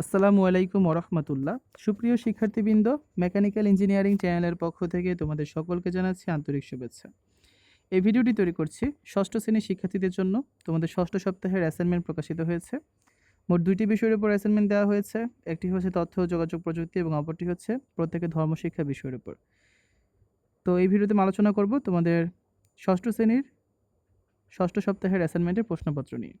আসসালামু আলাইকুম ওরহমতুল্লাহ। সুপ্রিয় শিক্ষার্থীবৃন্দ, মেকানিক্যাল ইঞ্জিনিয়ারিং চ্যানেলের পক্ষ থেকে তোমাদের সকলকে জানাচ্ছি আন্তরিক শুভেচ্ছা। এই ভিডিওটি তৈরি করছি ষষ্ঠ শ্রেণির শিক্ষার্থীদের জন্য। তোমাদের ষষ্ঠ সপ্তাহের অ্যাসাইনমেন্ট প্রকাশিত হয়েছে। মোট দুইটি বিষয়ের উপর অ্যাসাইনমেন্ট দেওয়া হয়েছে। একটি হচ্ছে তথ্য যোগাযোগ প্রযুক্তি এবং অপরটি হচ্ছে প্রত্যেকের ধর্মশিক্ষা বিষয়ের উপর। তো এই ভিডিওতে আলোচনা করব তোমাদের ষষ্ঠ শ্রেণির ষষ্ঠ সপ্তাহের অ্যাসাইনমেন্টের প্রশ্নপত্র নিয়ে।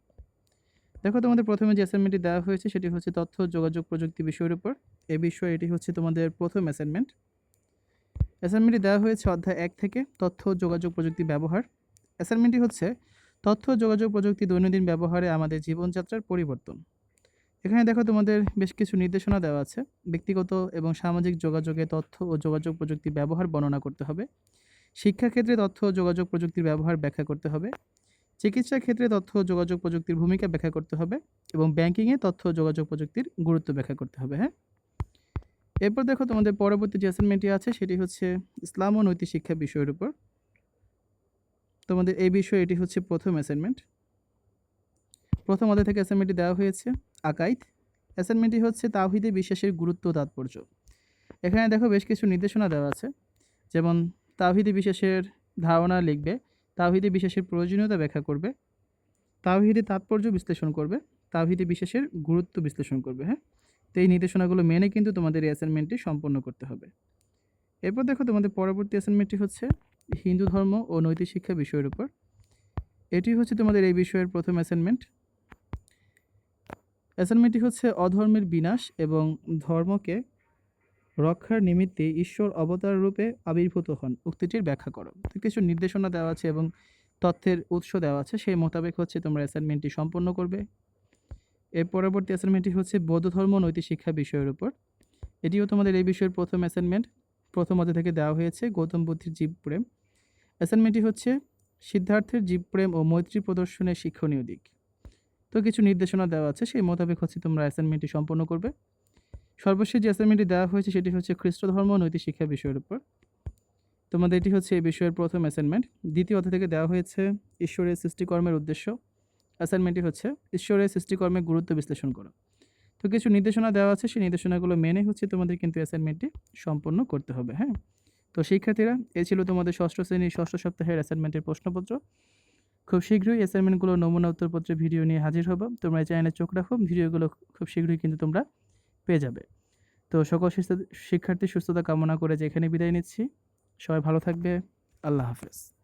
দেখো তোমাদের প্রথমে যে অ্যাসাইনমেন্টটি দেওয়া হয়েছে, সেটি হচ্ছে তথ্য, যোগাযোগ, প্রযুক্তি বিষয়ের উপর। এ বিষয়ে এটি হচ্ছে তোমাদের প্রথম অ্যাসাইনমেন্ট অ্যাসাইনমেন্টটি দেওয়া হয়েছে অধ্যায় এক থেকে তথ্য, যোগাযোগ, প্রযুক্তি, ব্যবহার। অ্যাসাইনমেন্টটি হচ্ছে তথ্য, যোগাযোগ, প্রযুক্তি দৈনন্দিন ব্যবহারে আমাদের জীবনযাত্রার পরিবর্তন। এখানে দেখো তোমাদের বেশ কিছু নির্দেশনা দেওয়া আছে। ব্যক্তিগত এবং সামাজিক যোগাযোগে তথ্য ও যোগাযোগ প্রযুক্তির ব্যবহার বর্ণনা করতে হবে। শিক্ষাক্ষেত্রে তথ্য ও যোগাযোগ, প্রযুক্তির ব্যবহার ব্যাখ্যা করতে হবে। চিকিৎসা ক্ষেত্রে তথ্য যোগাযোগ প্রযুক্তির ভূমিকা ব্যাখ্যা করতে হবে এবং ব্যাংকিংয়ে তথ্য যোগাযোগ প্রযুক্তির গুরুত্ব ব্যাখ্যা করতে হবে হ্যাঁ? এরপর দেখো তোমাদের পরবর্তী যে অ্যাসাইনমেন্টটি আছে সেটি হচ্ছে ইসলাম ও নৈতিক শিক্ষা বিষয়ের উপর। তোমাদের এই বিষয়ে এটি হচ্ছে প্রথম অ্যাসাইনমেন্ট প্রথম অধ্যায় থেকে অ্যাসাইনমেন্টটি দেওয়া হয়েছে, আকাইদ। অ্যাসাইনমেন্টটি হচ্ছে তাওহিদে বিশ্বাসের গুরুত্ব তাৎপর্য। এখানে দেখো বেশ কিছু নির্দেশনা দেওয়া আছে। যেমন তাওহিদে বিশ্বাসের ধারণা লিখবে তাওহিদে বিশ্বাসের প্রয়োজনীয়তা ব্যাখ্যা করবে। তাওহিদে তাৎপর্য বিশ্লেষণ করবে। তাওহিদে বিশ্বাসের গুরুত্ব বিশ্লেষণ করবে হ্যাঁ? তো এই নির্দেশনাগুলো মেনে কিন্তু তোমাদের এই অ্যাসাইনমেন্টটি সম্পন্ন করতে হবে। এরপর দেখো তোমাদের পরবর্তী অ্যাসাইনমেন্টটি হচ্ছে হিন্দু ধর্ম ও নৈতিক শিক্ষা বিষয়ের উপর। এটি হচ্ছে তোমাদের এই বিষয়ের প্রথম অ্যাসাইনমেন্ট অ্যাসাইনমেন্টটি হচ্ছে অধর্মের বিনাশ এবং ধর্মকে রক্ষার নিমিত্তে ঈশ্বর অবতার রূপে আবির্ভূত হন। উক্তিটির ব্যাখ্যা করো। কিছু নির্দেশনা দেওয়া আছে এবং তথ্যের উৎস দেওয়া আছে। সেই মোতাবেক হচ্ছে তোমরা অ্যাসাইনমেন্টটি সম্পন্ন করবে। এর পরবর্তী অ্যাসাইনমেন্টটি হচ্ছে বৌদ্ধ ধর্ম নৈতিক শিক্ষা বিষয়ের উপর। এটিও তোমাদের এই বিষয়ের প্রথম অ্যাসাইনমেন্ট প্রথম অধ্যায় থেকে দেওয়া হয়েছে গৌতম বুদ্ধির জীবপ্রেম অ্যাসাইনমেন্টটি হচ্ছে সিদ্ধার্থের জীবপ্রেম ও মৈত্রী প্রদর্শনের শিক্ষণীয় দিক। তো কিছু নির্দেশনা দেওয়া আছে। সেই মোতাবেক হচ্ছে তোমরা অ্যাসাইনমেন্টটি সম্পন্ন করবে। সর্বশেষ যে অ্যাসাইনমেন্টটি দেওয়া হয়েছে, সেটি হচ্ছে খ্রিস্ট ধর্ম নৈতিক শিক্ষা বিষয়ের উপর। তোমাদের এটি হচ্ছে এই বিষয়ের প্রথম অ্যাসাইনমেন্ট দ্বিতীয় অধ্যায় থেকে দেওয়া হয়েছে ঈশ্বরের সৃষ্টিকর্মের উদ্দেশ্য। অ্যাসাইনমেন্টটি হচ্ছে ঈশ্বরের সৃষ্টিকর্মের গুরুত্ব বিশ্লেষণ করো। তো কিছু নির্দেশনা দেওয়া আছে, সেই নির্দেশনাগুলো মেনে হচ্ছে তোমাদের কিন্তু অ্যাসাইনমেন্টটি সম্পন্ন করতে হবে হ্যাঁ? তো শিক্ষার্থীরা, এ ছিল তোমাদের ষষ্ঠ শ্রেণির ষষ্ঠ সপ্তাহের অ্যাসাইনমেন্টের প্রশ্নপত্র। খুব শীঘ্রই অ্যাসাইনমেন্টগুলো নমুনা উত্তরপত্রের ভিডিও নিয়ে হাজির হব। তোমরা চ্যানেলে চোখ রাখো, ভিডিওগুলো খুব শীঘ্রই কিন্তু তোমরা পেয়ে যাবে। তো সকল শিক্ষার্থী সুস্থতা কামনা করে যেখানে বিদায় নিচ্ছি। সবাই ভালো থাকবে। আল্লাহ হাফেজ।